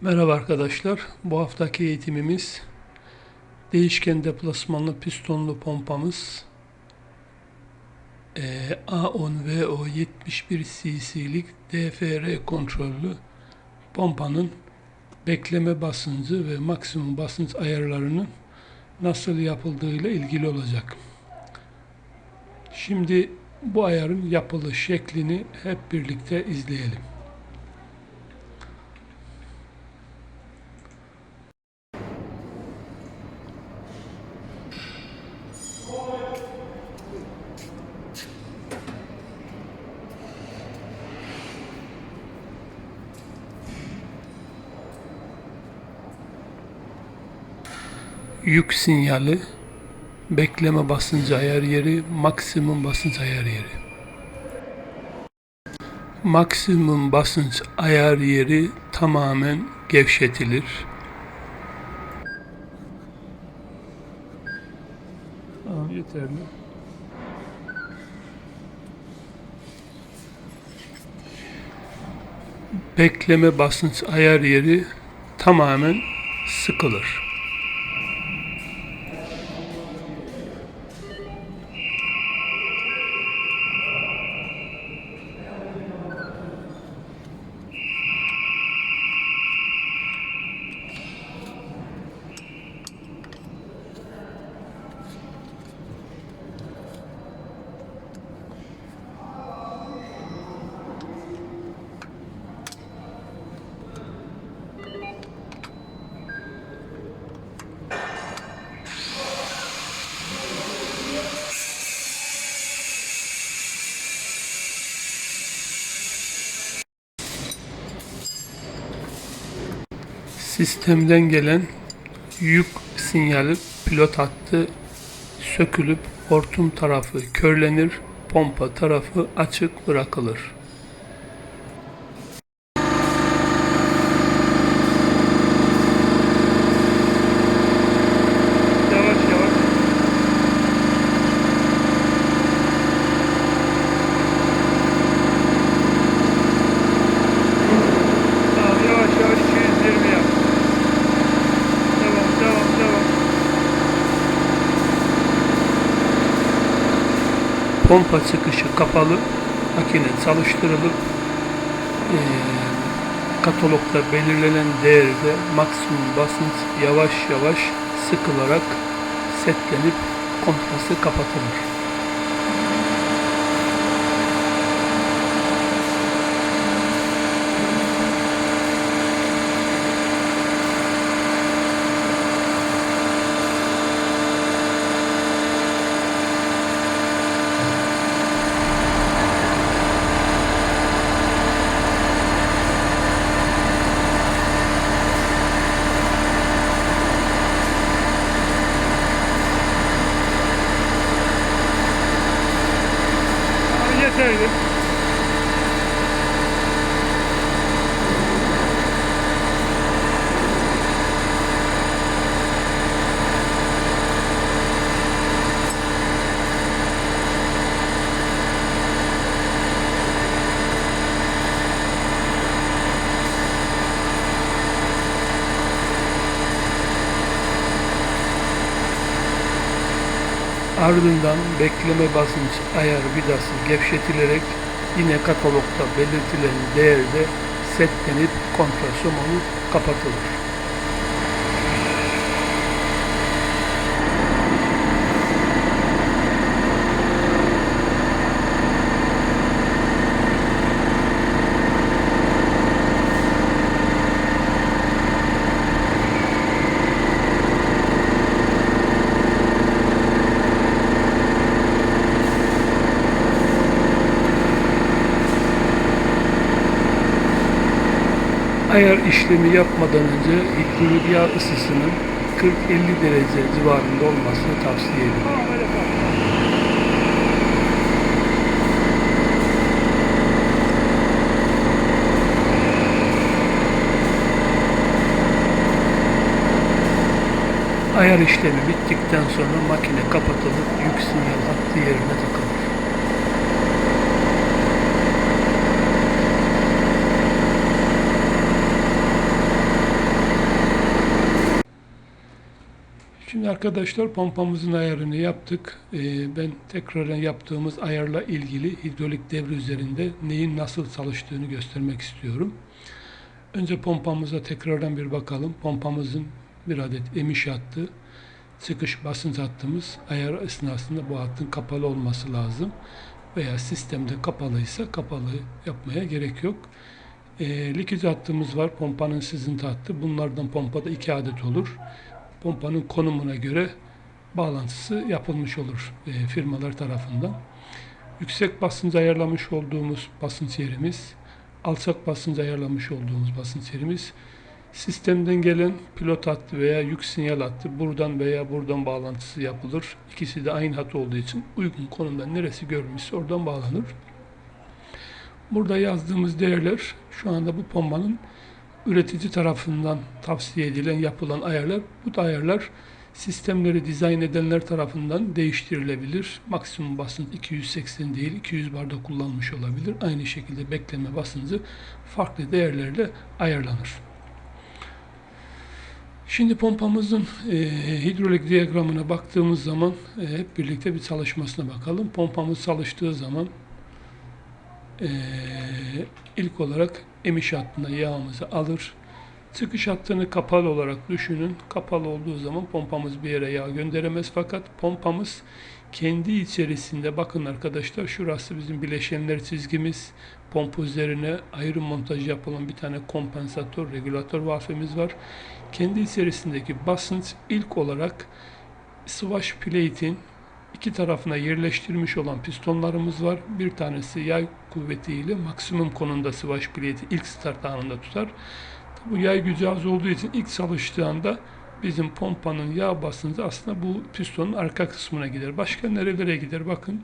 Merhaba arkadaşlar. Bu haftaki eğitimimiz değişken deplasmanlı pistonlu pompamız eee, A10VO 71 cc'lik DFR kontrollü pompanın bekleme basıncı ve maksimum basınç ayarlarının nasıl yapıldığıyla ilgili olacak. Şimdi bu ayarın yapılış şeklini hep birlikte izleyelim. Yük sinyali, bekleme basıncı ayar yeri, maksimum basınç ayar yeri. Maksimum basınç ayar yeri tamamen gevşetilir. Tamam, yeterli. Bekleme basınç ayar yeri tamamen sıkılır. Sistemden gelen yük sinyali pilot hattı sökülüp hortum tarafı körlenir, pompa tarafı açık bırakılır. Yavaş yavaş. Tamam yavaş yavaş 220 yap. Devam devam devam. Pompa çıkışı kapalı. Makine çalıştırılıp eee, katalogda belirlenen değerde maksimum basınç yavaş yavaş sıkılarak setlenip kontrası kapatılır. Yeterli. Ardından bekleme basınç ayar vidası gevşetilerek yine katalogda belirtilen değerde setlenip kontrasomonu kapatılır. Ayar işlemi yapmadan önce hidrolik yağ ısısının 40-50 derece civarında olmasını tavsiye edilir. Ayar işlemi bittikten sonra makine kapatılıp yük sinyal hattı yerine takılır. Arkadaşlar pompamızın ayarını yaptık. Ee, ben tekrardan yaptığımız ayarla ilgili hidrolik devre üzerinde neyin nasıl çalıştığını göstermek istiyorum. Önce pompamıza tekrardan bir bakalım. Pompamızın bir adet emiş hattı, çıkış basınç hattımız ayar esnasında bu hattın kapalı olması lazım. Veya sistemde kapalıysa kapalı yapmaya gerek yok. E, likit hattımız var. Pompanın sızıntı hattı. Bunlardan pompada iki adet olur. Pompanın konumuna göre bağlantısı yapılmış olur e, firmalar tarafından. Yüksek basınç ayarlamış olduğumuz basınç yerimiz, alçak basınç ayarlamış olduğumuz basınç yerimiz, sistemden gelen pilot hattı veya yük sinyal hattı buradan veya buradan bağlantısı yapılır. İkisi de aynı hat olduğu için uygun konumda neresi görülmüşse oradan bağlanır. Burada yazdığımız değerler şu anda bu pompanın üretici tarafından tavsiye edilen, yapılan ayarlar. Bu ayarlar sistemleri dizayn edenler tarafından değiştirilebilir. Maksimum basınç 280 değil 200 barda kullanmış olabilir. Aynı şekilde bekleme basıncı farklı değerlerle ayarlanır. Şimdi pompamızın e, hidrolik diyagramına baktığımız zaman e, hep birlikte bir çalışmasına bakalım. Pompamız çalıştığı zaman e, ilk olarak emiş hattına yağımızı alır. Çıkış hattını kapalı olarak düşünün. Kapalı olduğu zaman pompamız bir yere yağ gönderemez. Fakat pompamız kendi içerisinde bakın arkadaşlar şurası bizim bileşenler çizgimiz. Pompa üzerine ayrı montaj yapılan bir tane kompansatör, regülatör valfemiz var. Kendi içerisindeki basınç ilk olarak swash plate'in iki tarafına yerleştirmiş olan pistonlarımız var. Bir tanesi yay kuvvetiyle maksimum konumda swash plate'i ilk start anında tutar. Bu yay gücü az olduğu için ilk çalıştığında bizim pompanın yağ basıncı aslında bu pistonun arka kısmına gider. Başka nerelere gider? Bakın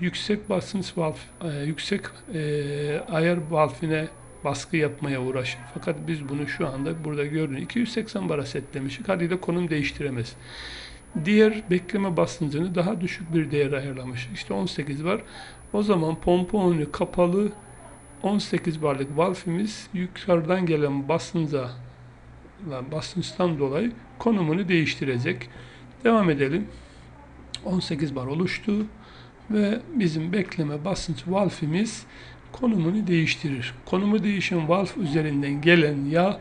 yüksek basınç valf, e, yüksek e, ayar valfine baskı yapmaya uğraşır. Fakat biz bunu şu anda burada gördüğünüz 280 bara setlemişik. Haliyle konum değiştiremez. Diğer bekleme basıncını daha düşük bir değer ayarlamış. İşte 18 var. O zaman pompa önü kapalı 18 barlık valfimiz yukarıdan gelen basınca basınçtan dolayı konumunu değiştirecek. Devam edelim. 18 bar oluştu ve bizim bekleme basınç valfimiz konumunu değiştirir. Konumu değişen valf üzerinden gelen yağ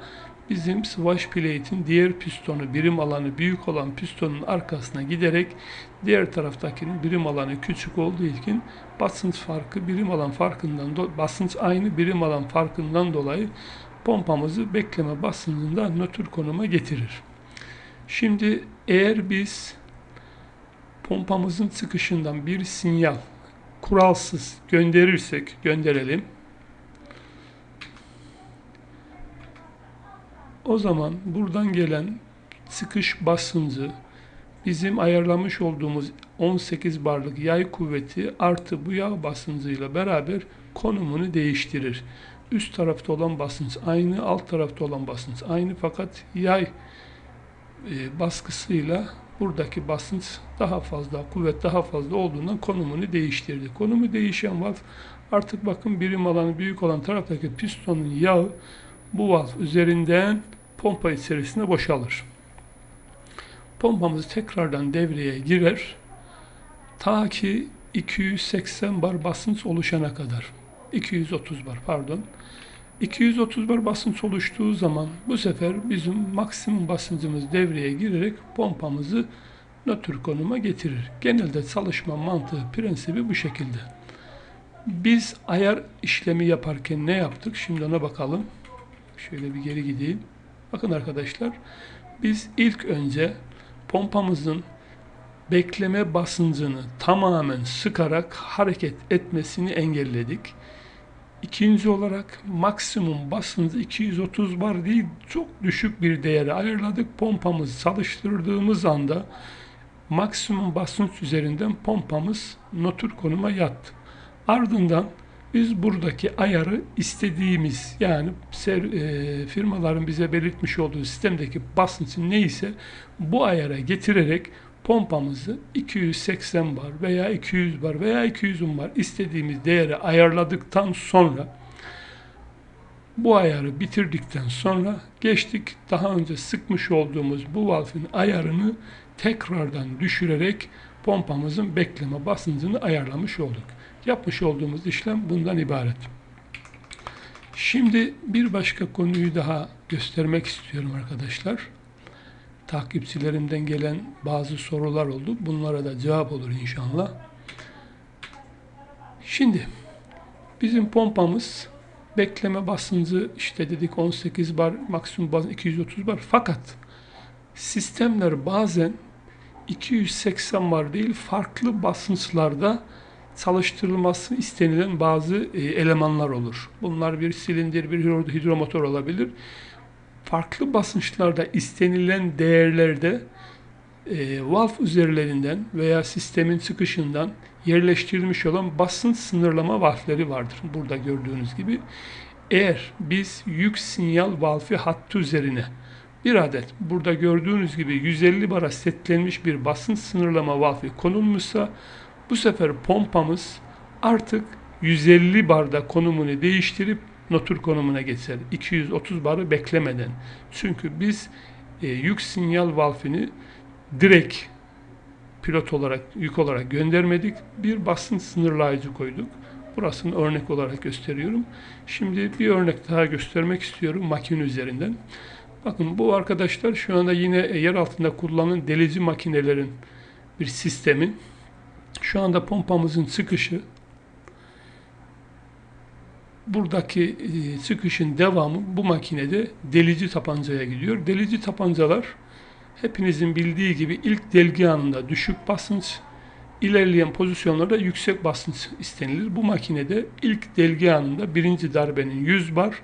bizim swash plate'in diğer pistonu birim alanı büyük olan pistonun arkasına giderek diğer taraftakinin birim alanı küçük olduğu için basınç farkı birim alan farkından basınç aynı birim alan farkından dolayı pompamızı bekleme basıncında nötr konuma getirir. Şimdi eğer biz pompamızın çıkışından bir sinyal kuralsız gönderirsek gönderelim O zaman buradan gelen sıkış basıncı bizim ayarlamış olduğumuz 18 barlık yay kuvveti artı bu yağ basıncıyla beraber konumunu değiştirir. Üst tarafta olan basınç aynı, alt tarafta olan basınç aynı fakat yay e, baskısıyla buradaki basınç daha fazla, kuvvet daha fazla olduğundan konumunu değiştirdi. Konumu değişen valf artık bakın birim alanı büyük olan taraftaki pistonun yağı bu valf üzerinden pompa içerisinde boşalır. Pompamız tekrardan devreye girer. Ta ki 280 bar basınç oluşana kadar. 230 bar pardon. 230 bar basınç oluştuğu zaman bu sefer bizim maksimum basıncımız devreye girerek pompamızı nötr konuma getirir. Genelde çalışma mantığı, prensibi bu şekilde. Biz ayar işlemi yaparken ne yaptık? Şimdi ona bakalım. Şöyle bir geri gideyim. Bakın arkadaşlar biz ilk önce pompamızın bekleme basıncını tamamen sıkarak hareket etmesini engelledik. İkinci olarak maksimum basıncı 230 bar değil çok düşük bir değere ayarladık. Pompamızı çalıştırdığımız anda maksimum basınç üzerinden pompamız nötr konuma yattı. Ardından biz buradaki ayarı istediğimiz yani ser, e, firmaların bize belirtmiş olduğu sistemdeki basıncı neyse bu ayara getirerek pompamızı 280 bar veya 200 bar veya 200 bar istediğimiz değere ayarladıktan sonra Bu ayarı bitirdikten sonra geçtik daha önce sıkmış olduğumuz bu valfin ayarını tekrardan düşürerek pompamızın bekleme basıncını ayarlamış olduk. Yapmış olduğumuz işlem bundan ibaret. Şimdi bir başka konuyu daha göstermek istiyorum arkadaşlar. Takipçilerimden gelen bazı sorular oldu. Bunlara da cevap olur inşallah. Şimdi bizim pompamız bekleme basıncı işte dedik 18 bar maksimum basınç 230 bar fakat sistemler bazen 280 bar değil farklı basınçlarda çalıştırılması istenilen bazı e, elemanlar olur. Bunlar bir silindir, bir hidromotor olabilir. Farklı basınçlarda istenilen değerlerde e, valf üzerlerinden veya sistemin çıkışından yerleştirilmiş olan basınç sınırlama valfleri vardır. Burada gördüğünüz gibi. Eğer biz yük sinyal valfi hattı üzerine bir adet burada gördüğünüz gibi 150 bara setlenmiş bir basınç sınırlama valfi konulmuşsa bu sefer pompamız artık 150 barda konumunu değiştirip notur konumuna geçer. 230 barı beklemeden. Çünkü biz e, yük sinyal valfini direkt pilot olarak, yük olarak göndermedik. Bir basınç sınırlayıcı koyduk. Burasını örnek olarak gösteriyorum. Şimdi bir örnek daha göstermek istiyorum makine üzerinden. Bakın bu arkadaşlar şu anda yine yer altında kullanılan delici makinelerin bir sistemin şu anda pompamızın çıkışı buradaki e, çıkışın devamı bu makinede delici tabancaya gidiyor. Delici tabancalar hepinizin bildiği gibi ilk delgi anında düşük basınç, ilerleyen pozisyonlarda yüksek basınç istenilir. Bu makinede ilk delgi anında birinci darbenin 100 bar,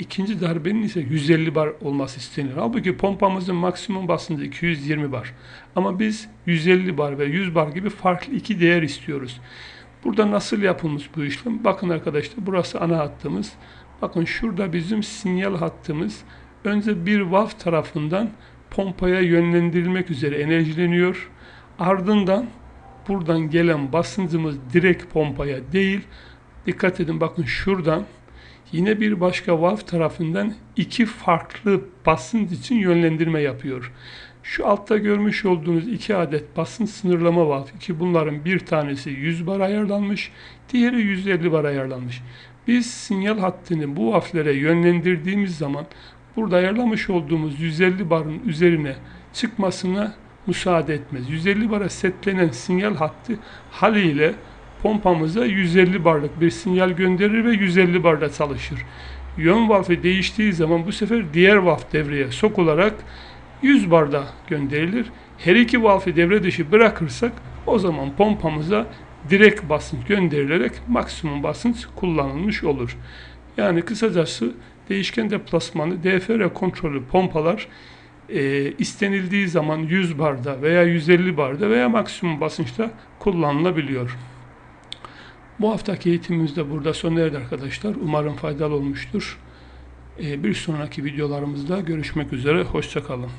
ikinci darbenin ise 150 bar olması istenilir. Halbuki pompamızın maksimum basıncı 220 bar. Ama biz 150 bar ve 100 bar gibi farklı iki değer istiyoruz. Burada nasıl yapılmış bu işlem? Bakın arkadaşlar burası ana hattımız. Bakın şurada bizim sinyal hattımız. Önce bir valve tarafından pompaya yönlendirilmek üzere enerjileniyor. Ardından buradan gelen basıncımız direkt pompaya değil. Dikkat edin bakın şuradan yine bir başka valve tarafından iki farklı basınç için yönlendirme yapıyor. Şu altta görmüş olduğunuz iki adet basınç sınırlama valve ki bunların bir tanesi 100 bar ayarlanmış, diğeri 150 bar ayarlanmış. Biz sinyal hattını bu valflere yönlendirdiğimiz zaman burada ayarlamış olduğumuz 150 barın üzerine çıkmasına müsaade etmez. 150 bara setlenen sinyal hattı haliyle pompamıza 150 barlık bir sinyal gönderir ve 150 barda çalışır. Yön valfi değiştiği zaman bu sefer diğer valf devreye sokularak 100 barda gönderilir. Her iki valfi devre dışı bırakırsak o zaman pompamıza direkt basınç gönderilerek maksimum basınç kullanılmış olur. Yani kısacası değişken deplasmanlı DFR kontrolü pompalar e, istenildiği zaman 100 barda veya 150 barda veya maksimum basınçta kullanılabiliyor. Bu haftaki eğitimimiz de burada sona erdi arkadaşlar. Umarım faydalı olmuştur. E, bir sonraki videolarımızda görüşmek üzere. Hoşçakalın.